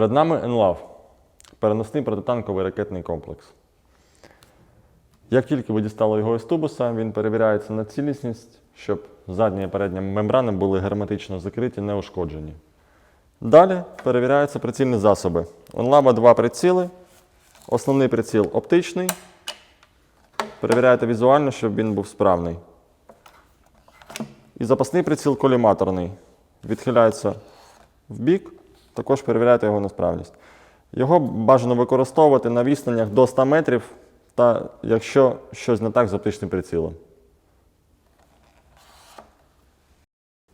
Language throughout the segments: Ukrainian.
Перед нами НЛАВ переносний протитанковий ракетний комплекс. Як тільки ви дістали його із тубуса, він перевіряється на цілісність, щоб задня і передня мембрани були герметично закриті, не ушкоджені. Далі перевіряються прицільні засоби. У НЛАВа два приціли. Основний приціл оптичний. Перевіряєте візуально, щоб він був справний. І запасний приціл коліматорний. Відхиляється в бік, також перевіряєте його на справність. Його бажано використовувати на відстанях до 100 метрів, та якщо щось не так з оптичним прицілом.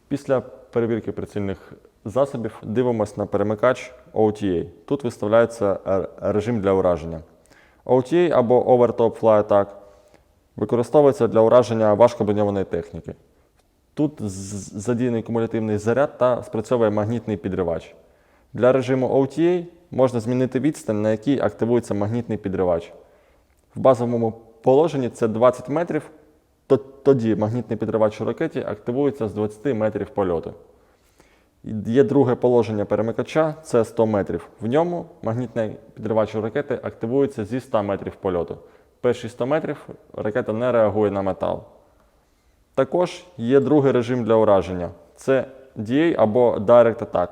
Після перевірки прицільних засобів дивимося на перемикач OTA. Тут виставляється режим для ураження. OTA або Over Top Fly Attack використовується для ураження важкоброньованої техніки. Тут задіяний кумулятивний заряд та спрацьовує магнітний підривач. Для режиму OTA можна змінити відстань, на якій активується магнітний підривач. В базовому положенні це 20 метрів, тоді магнітний підривач у ракеті активується з 20 метрів польоту. Є друге положення перемикача це 100 метрів. В ньому магнітний підривач у ракети активується зі 100 метрів польоту. Перші 100 метрів ракета не реагує на метал. Також є другий режим для ураження це DA або Direct Attack.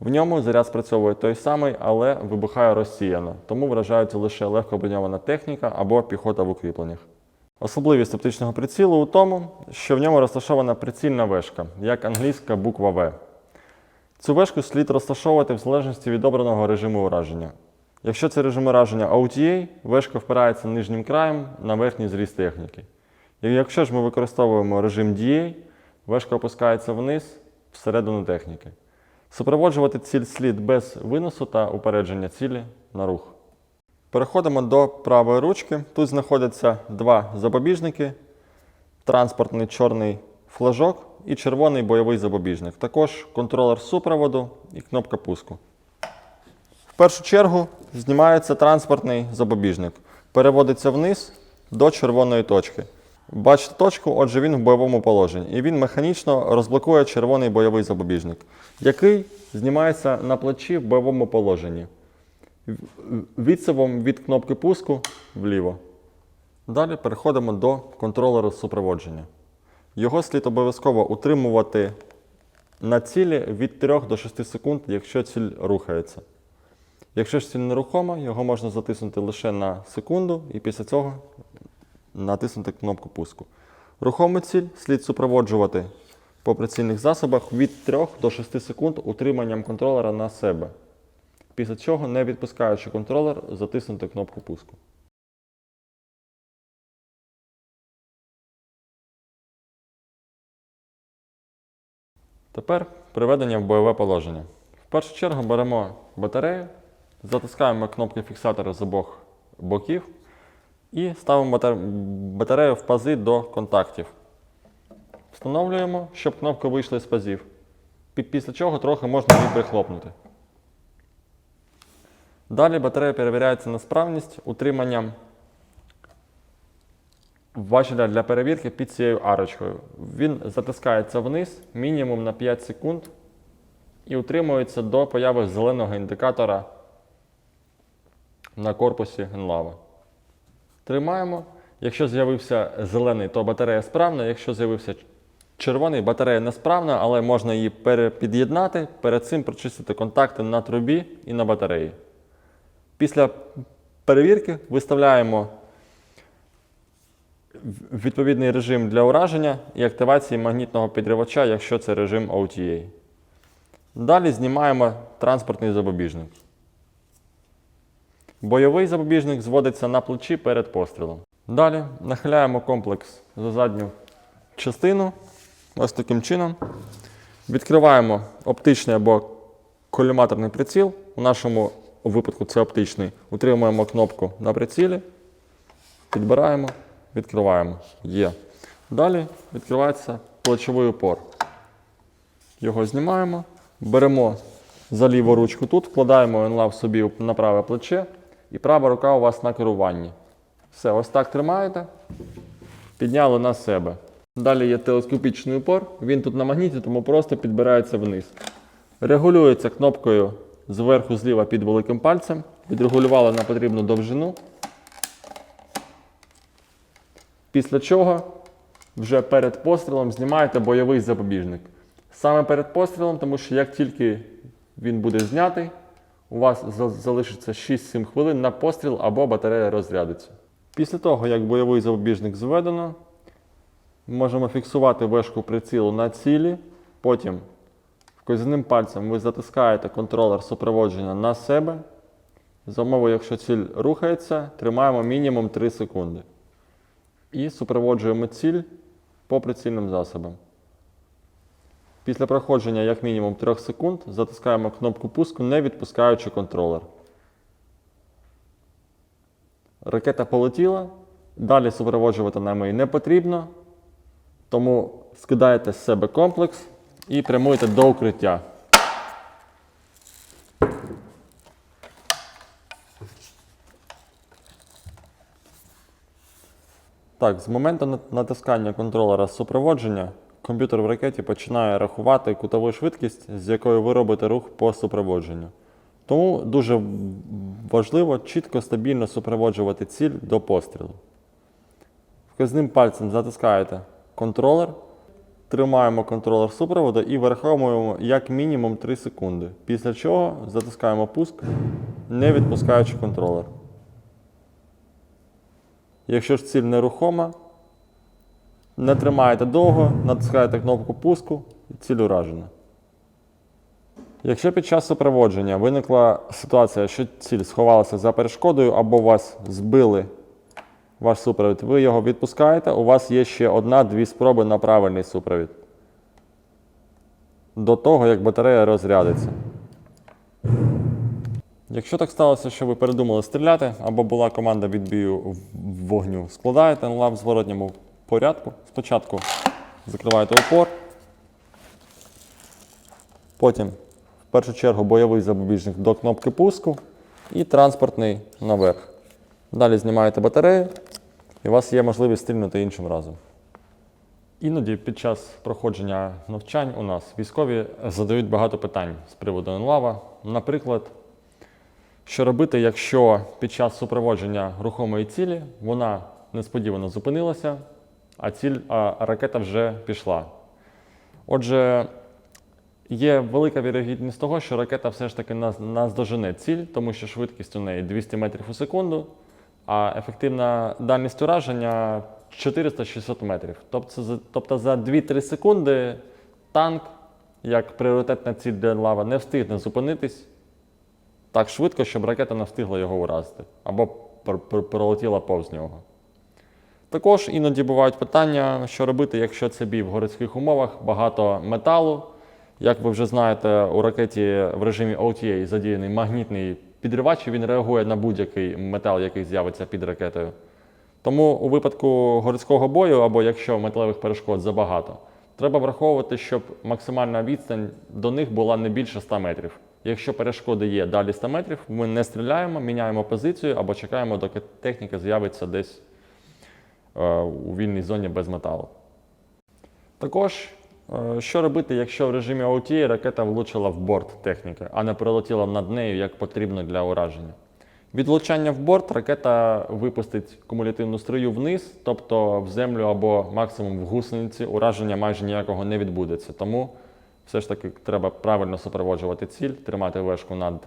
В ньому заряд спрацьовує той самий, але вибухає розсіяно, тому вражається лише легко броньована техніка або піхота в укріпленнях. Особливість оптичного прицілу у тому, що в ньому розташована прицільна вешка, як англійська буква В. Цю вешку слід розташовувати в залежності від обраного режиму ураження. Якщо це режим ураження OTA, вешка впирається нижнім краєм на верхній зріз техніки. Якщо ж ми використовуємо режим DA, вешка опускається вниз всередину техніки. Супроводжувати ціль слід без виносу та упередження цілі на рух. Переходимо до правої ручки. Тут знаходяться два запобіжники: транспортний чорний флажок і червоний бойовий запобіжник. Також контролер супроводу і кнопка пуску. В першу чергу знімається транспортний запобіжник, переводиться вниз до червоної точки. Бачите точку, отже, він в бойовому положенні. І він механічно розблокує червоний бойовий запобіжник, який знімається на плечі в бойовому положенні. Відсивом від кнопки пуску вліво. Далі переходимо до контролера супроводження. Його слід обов'язково утримувати на цілі від 3 до 6 секунд, якщо ціль рухається. Якщо ж ціль нерухома, його можна затиснути лише на секунду і після цього натиснути кнопку пуску. Рухому ціль слід супроводжувати по прицільних засобах від 3 до 6 секунд утриманням контролера на себе. Після чого, не відпускаючи контролер, затиснути кнопку пуску. Тепер приведення в бойове положення. В першу чергу беремо батарею, затискаємо кнопки фіксатора з обох боків і ставимо батарею в пази до контактів. Встановлюємо, щоб кнопки вийшли з пазів. Після чого трохи можна її прихлопнути. Далі батарея перевіряється на справність утриманням важеля для перевірки під цією арочкою. Він затискається вниз мінімум на 5 секунд і утримується до появи зеленого індикатора на корпусі генлава. Тримаємо. Якщо з'явився зелений, то батарея справна. Якщо з'явився червоний, батарея несправна, але можна її перепід'єднати. Перед цим прочистити контакти на трубі і на батареї. Після перевірки виставляємо відповідний режим для ураження і активації магнітного підривача, якщо це режим OTA. Далі знімаємо транспортний запобіжник. Бойовий запобіжник зводиться на плечі перед пострілом. Далі нахиляємо комплекс за задню частину. Ось таким чином. Відкриваємо оптичний або коліматорний приціл. У нашому випадку це оптичний. Утримуємо кнопку на прицілі, підбираємо, відкриваємо. Є. Далі відкривається плечовий упор. Його знімаємо, беремо за ліву ручку тут, вкладаємо енлав собі на праве плече, і права рука у вас на керуванні. Все, ось так тримаєте, підняли на себе. Далі є телескопічний упор, він тут на магніті, тому просто підбирається вниз. Регулюється кнопкою зверху зліва під великим пальцем, відрегулювали на потрібну довжину. Після чого вже перед пострілом знімаєте бойовий запобіжник. Саме перед пострілом, тому що як тільки він буде знятий, у вас залишиться 6-7 хвилин на постріл або батарея розрядиться. Після того, як бойовий запобіжник зведено, можемо фіксувати вешку прицілу на цілі. Потім вказівним пальцем ви затискаєте контролер супроводження на себе. За умови, якщо ціль рухається, тримаємо мінімум 3 секунди. І супроводжуємо ціль по прицільним засобам. Після проходження як мінімум 3 секунд затискаємо кнопку пуску, не відпускаючи контролер. Ракета полетіла. Далі супроводжувати нам її не потрібно. Тому скидаєте з себе комплекс і прямуєте до укриття. Так, з моменту натискання контролера супроводження комп'ютер в ракеті починає рахувати кутову швидкість, з якою ви робите рух по супроводженню. Тому дуже важливо чітко, стабільно супроводжувати ціль до пострілу. Вказним пальцем затискаєте контролер, тримаємо контролер супроводу і враховуємо як мінімум 3 секунди. Після чого затискаємо пуск, не відпускаючи контролер. Якщо ж ціль нерухома, не тримаєте довго, натискаєте кнопку пуску і ціль уражена. Якщо під час супроводження виникла ситуація, що ціль сховалася за перешкодою або вас збили ваш супровід, ви його відпускаєте, у вас є ще одна-дві спроби на правильний супровід. До того, як батарея розрядиться. Якщо так сталося, що ви передумали стріляти, або була команда відбію вогню, складаєте лав в зворотньому порядку. Спочатку закриваєте упор, потім в першу чергу бойовий запобіжник до кнопки пуску і транспортний наверх. Далі знімаєте батарею, і у вас є можливість стрільнути іншим разом. Іноді під час проходження навчань у нас військові задають багато питань з приводу енлава. Наприклад, що робити, якщо під час супроводження рухомої цілі вона несподівано зупинилася, а ціль, а ракета вже пішла. Отже, є велика вірогідність того, що ракета все ж таки наздожене ціль, тому що швидкість у неї 200 метрів у секунду, а ефективна дальність ураження 400-600 метрів. Тобто, за- тобто за 2-3 секунди танк, як пріоритетна ціль для лава, не встигне зупинитись так швидко, щоб ракета не встигла його уразити або пр- пр- пролетіла повз нього. Також іноді бувають питання, що робити, якщо це бій в городських умовах, багато металу. Як ви вже знаєте, у ракеті в режимі OTA задіяний магнітний підривач, і він реагує на будь-який метал, який з'явиться під ракетою. Тому у випадку городського бою, або якщо металевих перешкод забагато, треба враховувати, щоб максимальна відстань до них була не більше 100 метрів. Якщо перешкоди є далі 100 метрів, ми не стріляємо, міняємо позицію або чекаємо, доки техніка з'явиться десь у вільній зоні без металу. Також, е, що робити, якщо в режимі OTA ракета влучила в борт техніки, а не пролетіла над нею як потрібно для ураження? Від влучання в борт ракета випустить кумулятивну струю вниз, тобто в землю або максимум в гусениці ураження майже ніякого не відбудеться. Тому все ж таки треба правильно супроводжувати ціль, тримати вешку над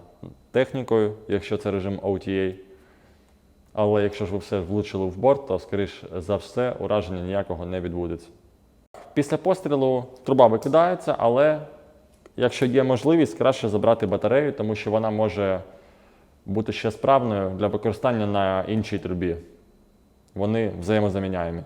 технікою, якщо це режим OTA. Але якщо ж ви все влучили в борт, то, скоріш за все, ураження ніякого не відбудеться. Після пострілу труба викидається, але якщо є можливість, краще забрати батарею, тому що вона може бути ще справною для використання на іншій трубі. Вони взаємозаміняємі.